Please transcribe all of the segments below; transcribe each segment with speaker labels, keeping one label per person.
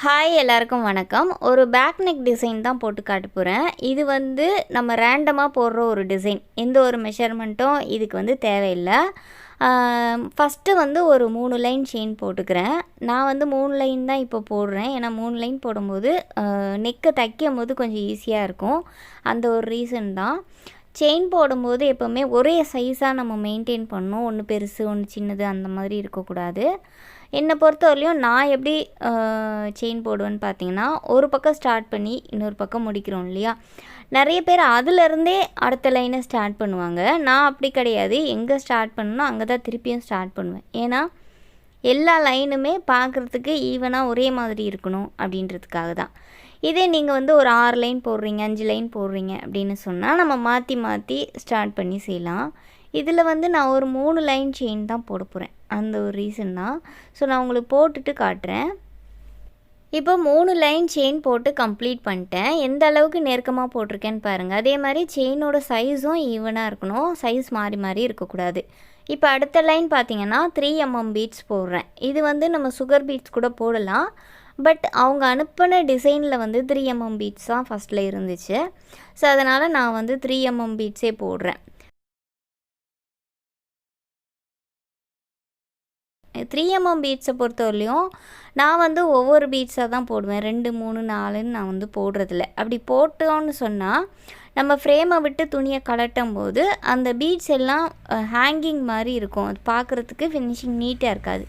Speaker 1: Hi எல்லாருக்கும் வணக்கம். ஒரு பேக் நெக் டிசைன் தான் போட்டு காட்ட போகிறேன் இது வந்து நம்ம ரேண்டமாக போடுற ஒரு டிசைன் எந்த ஒரு மெஷர்மெண்ட்டும் இதுக்கு வந்து தேவையில்லை. ஃபஸ்ட்டு வந்து ஒரு மூணு லைன் செயின் போட்டுக்கிறேன். நான் வந்து மூணு லைன் தான் இப்போ போடுறேன். ஏன்னா மூணு லைன் போடும்போது நெக்கை தைக்கும் போது கொஞ்சம் ஈஸியாக இருக்கும். அந்த ஒரு ரீசன் தான். செயின் போடும்போது எப்போவுமே ஒரே சைஸாக நம்ம மெயின்டைன் பண்ணணும். ஒன்று பெருசு ஒன்று சின்னது அந்த மாதிரி இருக்கக்கூடாது. என்னை பொறுத்தவரையிலையும் நான் எப்படி செயின் போடுவேன்னு பார்த்தீங்கன்னா ஒரு பக்கம் ஸ்டார்ட் பண்ணி இன்னொரு பக்கம் முடிக்கிறோம் இல்லையா? நிறைய பேர் அதுலேருந்தே அடுத்த லைனை ஸ்டார்ட் பண்ணுவாங்க. நான் அப்படி கிடையாது. எங்கே ஸ்டார்ட் பண்ணணும் அங்கே தான் திருப்பியும் ஸ்டார்ட் பண்ணுவேன். ஏன்னா எல்லா லைனுமே பார்க்குறதுக்கு ஈவனாக ஒரே மாதிரி இருக்கணும் அப்படின்றதுக்காக தான். இதே நீங்கள் வந்து ஒரு ஆறு லைன் போடுறீங்க அஞ்சு லைன் போடுறீங்க அப்படின்னு சொன்னால் நம்ம மாற்றி மாற்றி ஸ்டார்ட் பண்ணி செய்யலாம். இதில் வந்து நான் ஒரு மூணு லைன் செயின் தான் போட போகிறேன் அந்த ஒரு ரீசன் தான். ஸோ நான் உங்களுக்கு போட்டுட்டு காட்டுறேன். இப்போ மூணு லைன் செயின் போட்டு கம்ப்ளீட் பண்ணிட்டேன். எந்த அளவுக்கு நெருக்கமாக போட்டிருக்கேன்னு பாருங்கள் அதே மாதிரி செயினோட சைஸும் ஈவனாக இருக்கணும். சைஸ் மாறி மாறி இருக்கக்கூடாது. இப்போ அடுத்த லைன் பார்த்தீங்கன்னா த்ரீ எம்எம் பீட்ஸ் போடுறேன். இது வந்து நம்ம சுகர் பீட்ஸ் கூட போடலாம். பட் அவங்க அனுப்பின டிசைனில் வந்து த்ரீ எம்எம் பீட்ஸ் தான் ஃபஸ்ட்டில் இருந்துச்சு. ஸோ அதனால் நான் வந்து த்ரீ எம்எம் பீட்ஸே போடுறேன். த்ரீ எம்எம் பீட்ஸை பொறுத்தவரையிலையும் நான் வந்து ஒவ்வொரு பீட்ஸாக தான் போடுவேன். ரெண்டு மூணு நாலுன்னு நான் வந்து போடுறதில்ல. அப்படி போட்டோன்னு சொன்னால் நம்ம ஃப்ரேமை விட்டு துணியை கலட்டும் போது அந்த பீட்ஸ் எல்லாம் ஹேங்கிங் மாதிரி இருக்கும். அது பார்க்குறதுக்கு ஃபினிஷிங் நீட்டாக இருக்காது.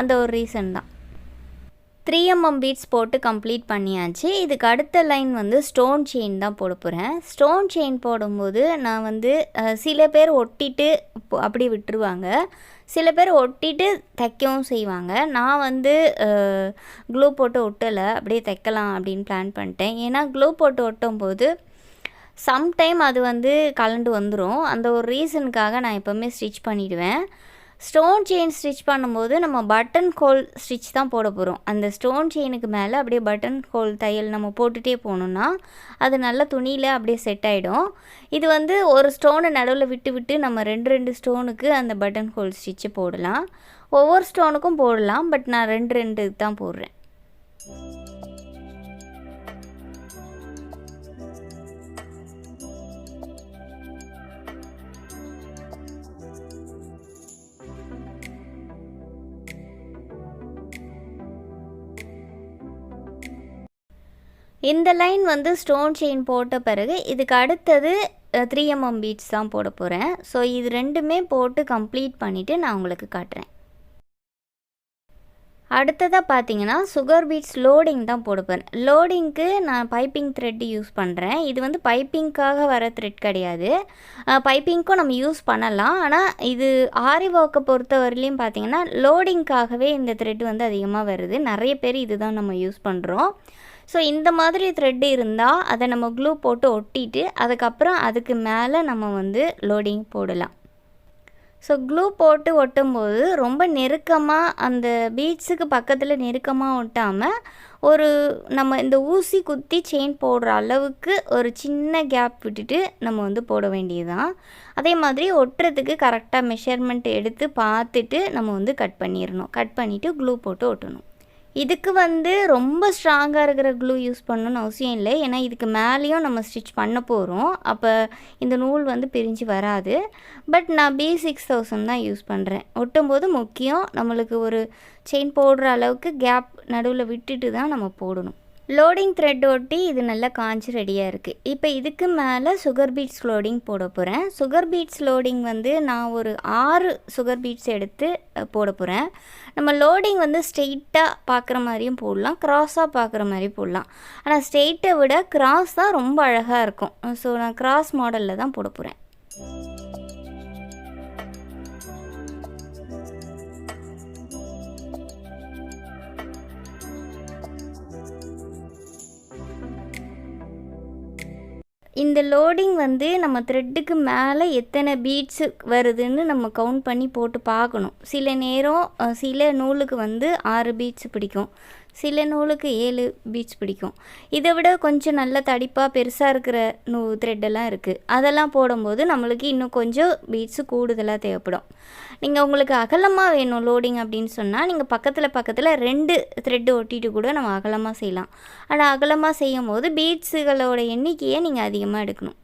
Speaker 1: அந்த ஒரு ரீசன் தான். த்ரீ எம்எம் பீட்ஸ் போட்டு கம்ப்ளீட் பண்ணியாச்சு. இதுக்கு அடுத்த லைன் வந்து ஸ்டோன் செயின் தான் போட போகிறேன் ஸ்டோன் செயின் போடும்போது நான் வந்து சில பேர் ஒட்டிட்டு அப்படி விட்டுருவாங்க. சில பேர் ஒட்டிட்டு தைக்கவும் செய்வாங்க. நான் வந்து க்ளூ போட்டு ஒட்டலை அப்படியே தைக்கலாம் அப்படின்னு பிளான் பண்ணிட்டேன். ஏன்னா க்ளூ போட்டு ஒட்டும் போது சம்டைம் அது வந்து கலண்டு வந்துடும் அந்த ஒரு ரீசனுக்காக நான் எப்போவுமே ஸ்டிச் பண்ணிவிடுவேன் ஸ்டோன் செயின் ஸ்டிச் பண்ணும்போது நம்ம பட்டன் ஹோல் ஸ்டிச் தான் போட போகிறோம் அந்த ஸ்டோன் செயினுக்கு மேலே அப்படியே பட்டன் ஹோல் தையல் நம்ம போட்டுகிட்டே போகணுன்னா அது நல்ல துணியில் அப்படியே செட் ஆகிடும் இது வந்து ஒரு ஸ்டோனை நடுவில் விட்டு விட்டு நம்ம ரெண்டு ரெண்டு ஸ்டோனுக்கு அந்த பட்டன் ஹோல் ஸ்டிச்சு போடலாம். ஒவ்வொரு ஸ்டோனுக்கும் போடலாம் பட் நான் ரெண்டு ரெண்டு தான் போடுறேன். இந்த லைன் வந்து ஸ்டோன் செயின் போட்ட பிறகு இதுக்கு அடுத்தது த்ரீ எம்எம் பீட்ஸ் தான் போட போகிறேன் ஸோ இது ரெண்டுமே போட்டு கம்ப்ளீட் பண்ணிவிட்டு நான் உங்களுக்கு காட்டுறேன். அடுத்ததாக பார்த்தீங்கன்னா சுகர் பீட்ஸ் லோடிங் தான் போட போகிறேன் லோடிங்க்கு நான் பைப்பிங் த்ரெட் யூஸ் பண்ணுறேன் இது வந்து பைப்பிங்க்காக வர த்ரெட் கிடையாது. பைப்பிங்க்கும் நம்ம யூஸ் பண்ணலாம். ஆனால் இது ஆரி ஒர்க்கை பொறுத்த வரலையும் பார்த்தீங்கன்னா லோடிங்க்காகவே இந்த த்ரெட் வந்து அதிகமாக வருது. நிறைய பேர் இதுதான் நம்ம யூஸ் பண்ணுறோம் ஸோ இந்த மாதிரி த்ரெட்டு இருந்தால் அதை நம்ம க்ளூ போட்டு ஒட்டிட்டு அதுக்கப்புறம் அதுக்கு மேலே நம்ம வந்து லோடிங் போடலாம். ஸோ க்ளூ போட்டு ஒட்டும்போது ரொம்ப நெருக்கமாக அந்த பீட்ஸுக்கு பக்கத்தில் நெருக்கமாக ஒட்டாமல் ஒரு நம்ம இந்த ஊசி குத்தி செயின் போடுற அளவுக்கு ஒரு சின்ன கேப் விட்டுட்டு நம்ம வந்து போட வேண்டியதுதான். அதே மாதிரி ஒட்டுறதுக்கு கரெக்டாக மெஷர்மெண்ட் எடுத்து பார்த்துட்டு நம்ம வந்து கட் பண்ணிடணும். கட் பண்ணிவிட்டு க்ளூ போட்டு ஒட்டணும். இதுக்கு வந்து ரொம்ப ஸ்ட்ராங்காக இருக்கிற க்ளூ யூஸ் பண்ணணும்னு அவசியம் இல்லை. ஏன்னா இதுக்கு மேலேயும் நம்ம ஸ்டிச் பண்ண போகிறோம் அப்போ இந்த நூல் வந்து பிரிஞ்சு வராது. பட் நான் பி சிக்ஸ் தௌசண்ட் தான் யூஸ் பண்ணுறேன் ஒட்டும்போது முக்கியம் நம்மளுக்கு ஒரு செயின் போடுற அளவுக்கு கேப் நடுவில் விட்டுட்டு தான் நம்ம போடணும். லோடிங் த்ரெட் ஒட்டி இது நல்லா காஞ்சி ரெடியாக இருக்குது இப்போ இதுக்கு மேலே சுகர் பீட்ஸ் லோடிங் போட போகிறேன் சுகர் பீட்ஸ் லோடிங் வந்து நான் ஒரு ஆறு சுகர் பீட்ஸ் எடுத்து போட போகிறேன் நம்ம லோடிங் வந்து ஸ்ட்ரெயிட்டாக பார்க்குற மாதிரியும் போடலாம். க்ராஸாக பார்க்குற மாதிரி போடலாம். ஆனால் ஸ்ட்ரெயிட்டை விட க்ராஸ் தான் ரொம்ப அழகாக இருக்கும். ஸோ நான் க்ராஸ் மாடலில் தான் போட போகிறேன் இந்த லோடிங் வந்து நம்ம த்ரெட்டுக்கு மேலே எத்தனை பீட்ஸு வருதுன்னு நம்ம கவுண்ட் பண்ணி போட்டு பார்க்கணும். சில நேரம் சில நூலுக்கு வந்து ஆறு பீட்ஸ் பிடிக்கும். சில நூலுக்கு ஏழு பீட்ஸ் பிடிக்கும். இதை விட கொஞ்சம் நல்ல தடிப்பாக பெருசாக இருக்கிற நூ த்ரெட்டெல்லாம் இருக்குது அதெல்லாம் போடும்போது நம்மளுக்கு இன்னும் கொஞ்சம் பீட்ஸு கூடுதலாக தேவைப்படும். நீங்கள் உங்களுக்கு அகலமாக வேணும் லோடிங் அப்படின்னு சொன்னால் நீங்கள் பக்கத்தில் பக்கத்தில் ரெண்டு த்ரெட்டு ஒட்டிட்டு கூட நம்ம அகலமாக செய்யலாம். ஆனால் அகலமாக செய்யும் போது பீட்ஸுகளோட எண்ணிக்கையை நீங்கள் அதிகமாக எடுக்கணும்.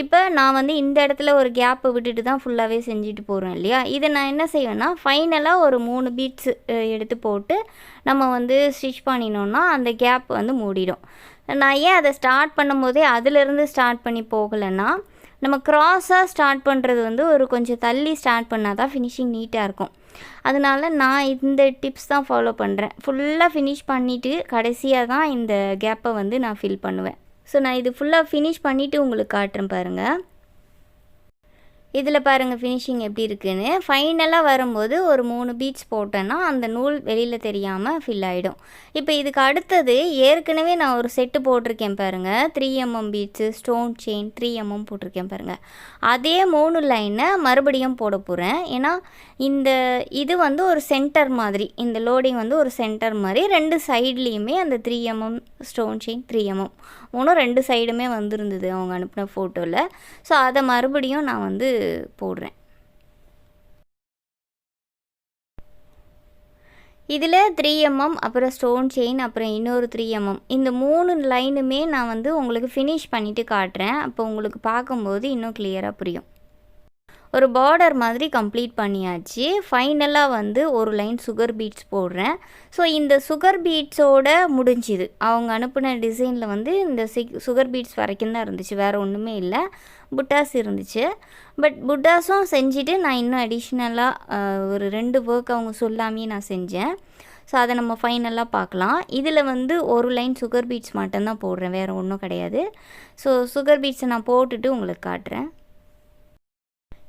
Speaker 1: இப்போ நான் வந்து இந்த இடத்துல ஒரு கேப்பை விட்டுட்டு தான் ஃபுல்லாகவே செஞ்சுட்டு போகிறோம் இல்லையா? இதை நான் என்ன செய்வேன்னா ஃபைனலாக ஒரு மூணு பீட்ஸ் எடுத்து போட்டு நம்ம வந்து ஸ்டிச் பண்ணினோன்னா அந்த கேப் வந்து மூடிடும். நான் ஏன் அதை ஸ்டார்ட் பண்ணும்போதே அதிலிருந்து ஸ்டார்ட் பண்ணி போகலைன்னா நம்ம க்ராஸாக ஸ்டார்ட் பண்ணுறது வந்து ஒரு கொஞ்சம் தள்ளி ஸ்டார்ட் பண்ணால் தான் ஃபினிஷிங் நீட்டாக இருக்கும். அதனால நான் இந்த டிப்ஸ் தான் ஃபாலோ பண்ணுறேன் ஃபுல்லாக ஃபினிஷ் பண்ணிவிட்டு கடைசியாக தான் இந்த கேப்பை வந்து நான் ஃபில் பண்ணுவேன். ஸோ நான் இது ஃபுல்லாக ஃபினிஷ் பண்ணிவிட்டு உங்களுக்கு காட்டுறேன் பாருங்கள் இதில் பாருங்கள் ஃபினிஷிங் எப்படி இருக்குதுன்னு ஃபைனலாக வரும்போது ஒரு மூணு பீட்ஸ் போட்டேன்னா அந்த நூல் வெளியில் தெரியாமல் ஃபில் ஆகிடும் இப்போ இதுக்கு அடுத்தது ஏற்கனவே நான் ஒரு செட்டு போட்டிருக்கேன் பாருங்கள் three mm beads stone chain three mm போட்டிருக்கேன் பாருங்கள் அதே மூணு லைனை மறுபடியும் போட போகிறேன் ஏன்னா இந்த இது வந்து ஒரு சென்டர் மாதிரி இந்த லோடிங் வந்து ஒரு சென்டர் மாதிரி ரெண்டு சைட்லேயுமே அந்த three mm stone chain three mm மூணும் ரெண்டு சைடுமே வந்திருந்தது அவங்க அனுப்பின ஃபோட்டோவில் ஸோ அதை மறுபடியும் நான் வந்து போடுறேன். இதில் த்ரீ எம்எம் அப்புறம் ஸ்டோன் செயின் அப்புறம் இன்னொரு த்ரீ எம்எம் இந்த மூணு லைனுமே நான் வந்து உங்களுக்கு ஃபினிஷ் பண்ணிவிட்டு காட்டுறேன். அப்போ உங்களுக்கு பார்க்கும்போது இன்னும் கிளியராக புரியும். ஒரு பார்டர் மாதிரி கம்ப்ளீட் பண்ணியாச்சு. ஃபைனலாக வந்து ஒரு லைன் சுகர் பீட்ஸ் போடுறேன். ஸோ இந்த சுகர் பீட்ஸோட முடிஞ்சுது. அவங்க அனுப்பின டிசைனில் வந்து இந்த சிக் சுகர் பீட்ஸ் வரைக்கும் தான் இருந்துச்சு. வேறு ஒன்றுமே இல்லை. புட்டாஸ் இருந்துச்சு. பட் புட்டாஸும் செஞ்சுட்டு நான் இன்னும் அடிஷ்னலாக ஒரு ரெண்டு ஒர்க் அவங்க சொல்லாமே நான் செஞ்சேன். ஸோ அதை நம்ம ஃபைனலாக பார்க்கலாம். இதில் வந்து ஒரு லைன் சுகர் பீட்ஸ் மட்டும்தான் போடுறேன். வேறு ஒன்றும் கிடையாது. ஸோ சுகர் பீட்ஸை நான் போட்டுட்டு உங்களுக்கு காட்டுறேன்.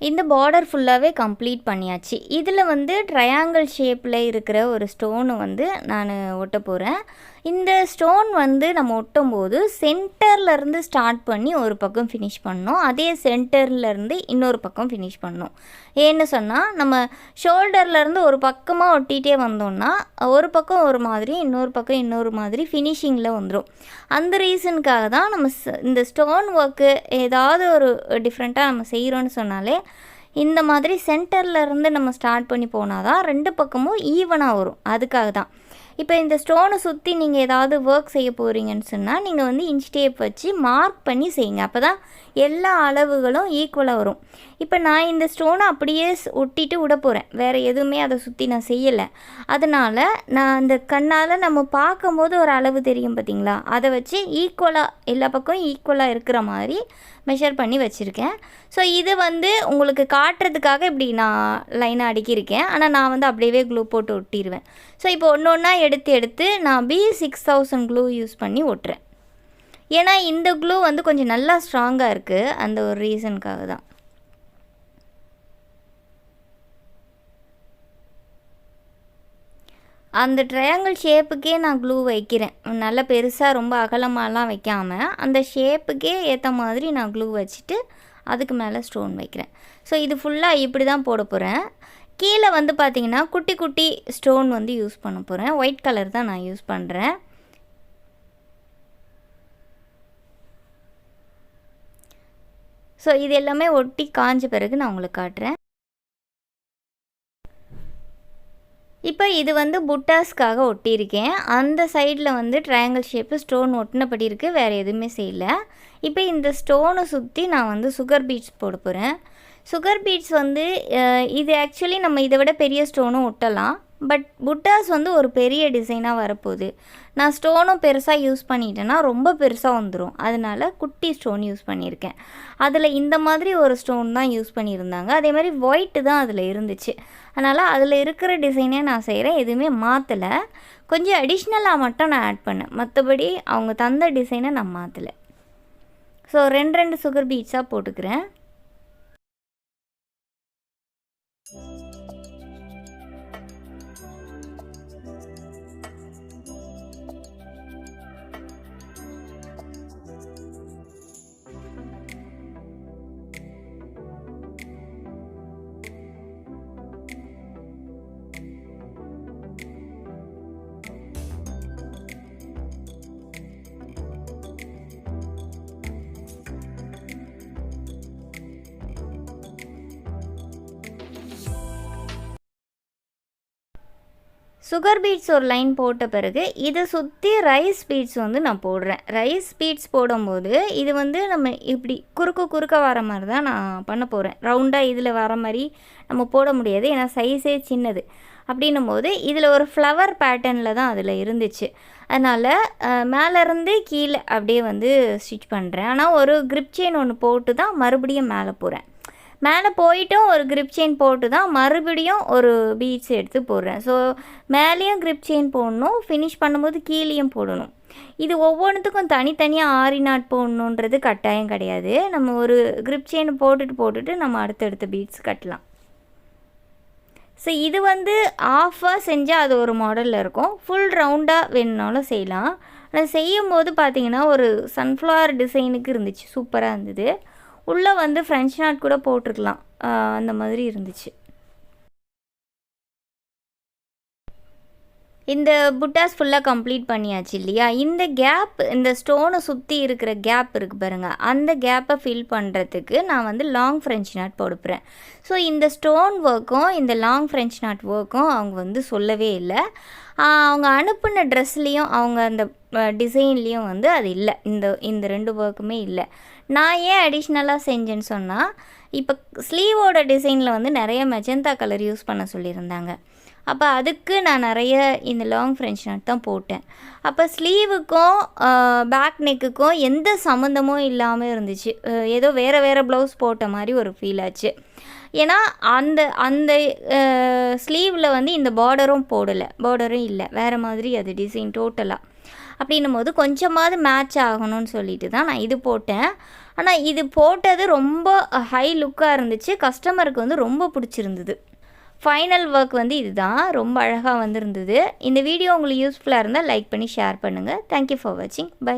Speaker 1: இந்த பார்டர் ஃபுல்லாகவே கம்ப்ளீட் பண்ணியாச்சு. இதில் வந்து ட்ரையாங்கிள் ஷேப்பில் இருக்கிற ஒரு ஸ்டோனு வந்து நான் ஒட்ட போகிறேன் இந்த ஸ்டோன் வந்து நம்ம ஒட்டும் போது சென்டர்லேருந்து ஸ்டார்ட் பண்ணி ஒரு பக்கம் ஃபினிஷ் பண்ணோம் அதே சென்டர்லேருந்து இன்னொரு பக்கம் ஃபினிஷ் பண்ணோம் ஏன்னு சொன்னால் நம்ம ஷோல்டர்லேருந்து ஒரு பக்கமாக ஒட்டிகிட்டே வந்தோம்னா ஒரு பக்கம் ஒரு மாதிரி இன்னொரு பக்கம் இன்னொரு மாதிரி ஃபினிஷிங்கில் வந்துடும் அந்த ரீசனுக்காக தான் நம்ம இந்த ஸ்டோன் ஒர்க்கு ஏதாவது ஒரு டிஃப்ரெண்ட்டாக நம்ம செய்கிறோன்னு சொன்னாலே இந்த மாதிரி சென்டர்லேருந்து நம்ம ஸ்டார்ட் பண்ணி போனால் தான் ரெண்டு பக்கமும் ஈவனாக வரும். அதுக்காக தான். இப்போ இந்த ஸ்டோனை சுற்றி நீங்கள் ஏதாவது ஒர்க் செய்ய போகிறீங்கன்னு சொன்னால் நீங்கள் வந்து இன்ச் டேப் வச்சு மார்க் பண்ணி செய்யுங்க. அப்போ தான் எல்லா அளவுகளும் ஈக்குவலாக வரும். இப்போ நான் இந்த ஸ்டோனை அப்படியே ஒட்டிட்டு விட போகிறேன் வேறு எதுவுமே அதை சுற்றி நான் செய்யலை. அதனால் நான் அந்த கண்ணால் நம்ம பார்க்கும்போது ஒரு அளவு தெரியும் பார்த்திங்களா அதை வச்சு ஈக்குவலாக எல்லா பக்கம் ஈக்குவலாக இருக்கிற மாதிரி மெஷர் பண்ணி வச்சுருக்கேன். ஸோ இது வந்து உங்களுக்கு காட்டுறதுக்காக இப்படி நான் லைனாக அடுக்கியிருக்கேன். ஆனால் நான் வந்து அப்படியே க்ளூ போட்டு ஒட்டிடுவேன் ஸோ இப்போ ஒன்று ஒன்றா எடுத்து எடுத்து நான் B six thousand glue use பண்ணி ஒட்டுறேன். ஏன்னா இந்த க்ளூ வந்து கொஞ்சம் நல்லா ஸ்ட்ராங்காக இருக்குது அந்த ஒரு ரீசனுக்காக தான் அந்த ட்ரையாங்கிள் ஷேப்புக்கே நான் க்ளூ வைக்கிறேன். நல்ல பெருசாக ரொம்ப அகலமாலாம் வைக்காமல் அந்த ஷேப்புக்கே ஏற்ற மாதிரி நான் க்ளூ வச்சுட்டு அதுக்கு மேலே ஸ்டோன் வைக்கிறேன். ஸோ இது ஃபுல்லாக இப்படி தான் போட போகிறேன் கீழே வந்து பார்த்திங்கன்னா குட்டி குட்டி ஸ்டோன் வந்து யூஸ் பண்ண போகிறேன் ஒயிட் கலர் தான் நான் யூஸ் பண்ணுறேன் ஸோ இது எல்லாமே ஒட்டி காஞ்ச பிறகு நான் உங்களுக்கு காட்டுறேன். இப்போ இது வந்து புட்டாஸ்க்காக ஒட்டியிருக்கேன். அந்த சைடில் வந்து ட்ரையாங்கிள் ஷேப்பு ஸ்டோன் ஒட்டினபடி இருக்குது வேறு எதுவுமே செய்யலை. இப்போ இந்த ஸ்டோனை சுற்றி நான் வந்து சுகர் பீட்ஸ் போட போகிறேன் சுகர் பீட்ஸ் வந்து இது ஆக்சுவலி நம்ம இதை விட பெரிய ஸ்டோனும் ஒட்டலாம். பட் புட்டாஸ் வந்து ஒரு பெரிய டிசைனாக வரப்போகுது. நான் ஸ்டோனும் பெருசாக யூஸ் பண்ணிட்டேன்னா ரொம்ப பெருசாக வந்துடும் அதனால குட்டி ஸ்டோன் யூஸ் பண்ணியிருக்கேன். அதில் இந்த மாதிரி ஒரு ஸ்டோன் தான் யூஸ் பண்ணியிருந்தாங்க. அதே மாதிரி ஒயிட்டு தான் அதில் இருந்துச்சு. அதனால் அதில் இருக்கிற டிசைனே நான் செய்கிறேன் எதுவுமே மாற்றலை கொஞ்சம் அடிஷ்னலாக மட்டும் நான் ஆட் பண்ணேன். மற்றபடி அவங்க தந்த டிசைனை நான் மாற்றலை ஸோ ரெண்டு ரெண்டு சுகர் பீட்ஸாக போட்டுக்கிறேன். சுகர் பீட்ஸ் ஒரு லைன் போட்ட பிறகு இதை சுற்றி ரைஸ் பீட்ஸ் வந்து நான் போடுறேன். ரைஸ் பீட்ஸ் போடும்போது இது வந்து நம்ம இப்படி குறுக்க குறுக்க வர மாதிரி தான் நான் பண்ண போகிறேன் ரவுண்டாக இதில் வர மாதிரி நம்ம போட முடியாது. ஏன்னா சைஸே சின்னது. அப்படின்னும் போது இதில் ஒரு ஃப்ளவர் பேட்டர்னில் தான் அதில் இருந்துச்சு. அதனால் மேலேருந்து கீழே அப்படியே வந்து ஸ்டிச் பண்ணுறேன் ஆனால் ஒரு கிரிப் செயின் ஒன்று போட்டு தான் மறுபடியும் மேலே போகிறேன் மேலே போயிட்டும் ஒரு கிரிப் செயின் போட்டு தான் மறுபடியும் ஒரு பீட்ஸ் எடுத்து போடுறேன். ஸோ மேலேயும் கிரிப் செயின் போடணும் ஃபினிஷ் பண்ணும்போது கீழேயும் போடணும். இது ஒவ்வொன்றுத்துக்கும் தனித்தனியாக ஆரி நாட் போடணுன்றது கட்டாயம் கிடையாது. நம்ம ஒரு கிரிப் செயின் போட்டுட்டு போட்டுட்டு நம்ம அடுத்தடுத்த பீட்ஸ் கட்டலாம். ஸோ இது வந்து ஆஃபாக செஞ்சால் அது ஒரு மாடலில் இருக்கும். ஃபுல் ரவுண்டாக வேணுனாலும் செய்யலாம். ஆனால் செய்யும் போது பார்த்தீங்கன்னா ஒரு சன்ஃப்ளவர் டிசைனுக்கு இருந்துச்சு. சூப்பராக இருந்தது. உள்ளே வந்து ஃப்ரெஞ்ச் நாட் கூட போட்டிருக்கலாம். அந்த மாதிரி இருந்துச்சு. இந்த புட்டாஸ் ஃபுல்லாக கம்ப்ளீட் பண்ணியாச்சு இல்லையா? இந்த கேப் இந்த ஸ்டோனை சுற்றி இருக்கிற கேப் இருக்குது பாருங்கள் அந்த கேப்பை ஃபில் பண்ணுறதுக்கு நான் வந்து லாங் ஃப்ரெஞ்ச் நாட் போடுப்புறேன் ஸோ இந்த ஸ்டோன் ஒர்க்கும் இந்த லாங் ஃப்ரெஞ்ச் நாட் ஒர்க்கும் அவங்க வந்து சொல்லவே இல்லை. அவங்க அனுப்பின ட்ரெஸ்லேயும் அவங்க அந்த டிசைன்லேயும் வந்து அது இல்லை. இந்த இந்த ரெண்டு ஒர்க்குமே இல்லை. நான் ஏன் அடிஷ்னலாக செஞ்சேன்னு சொன்னால் இப்போ ஸ்லீவோட டிசைனில் வந்து நிறைய மெஜந்தா கலர் யூஸ் பண்ண சொல்லியிருந்தாங்க. அப்போ அதுக்கு நான் நிறைய இந்த லாங் ஃப்ரெஞ்ச் நாட் தான் போட்டேன். அப்போ ஸ்லீவுக்கும் பேக் நெக்குக்கும் எந்த சம்மந்தமும் இல்லாமல் இருந்துச்சு. ஏதோ வேறு வேறு ப்ளவுஸ் போட்ட மாதிரி ஒரு ஃபீல் ஆச்சு. ஏன்னா அந்த அந்த ஸ்லீவில் வந்து இந்த பார்டரும் போடலை. பார்டரும் இல்லை. வேறு மாதிரி அது டிசைன் டோட்டலாக அப்படின்னும் போது கொஞ்சமாவது மேட்ச் ஆகணும்னு சொல்லிட்டு தான் நான் இது போட்டேன். ஆனால் இது போட்டது ரொம்ப ஹை லுக்காக இருந்துச்சு. கஸ்டமருக்கு வந்து ரொம்ப பிடிச்சிருந்தது. ஃபைனல் ஒர்க் வந்து இதுதான். ரொம்ப அழகாக வந்திருந்தது. இந்த வீடியோ உங்களுக்கு யூஸ்ஃபுல்லாக இருந்தால் லைக் பண்ணி ஷேர் பண்ணுங்கள் தேங்க்யூ ஃபார் வாட்சிங் பை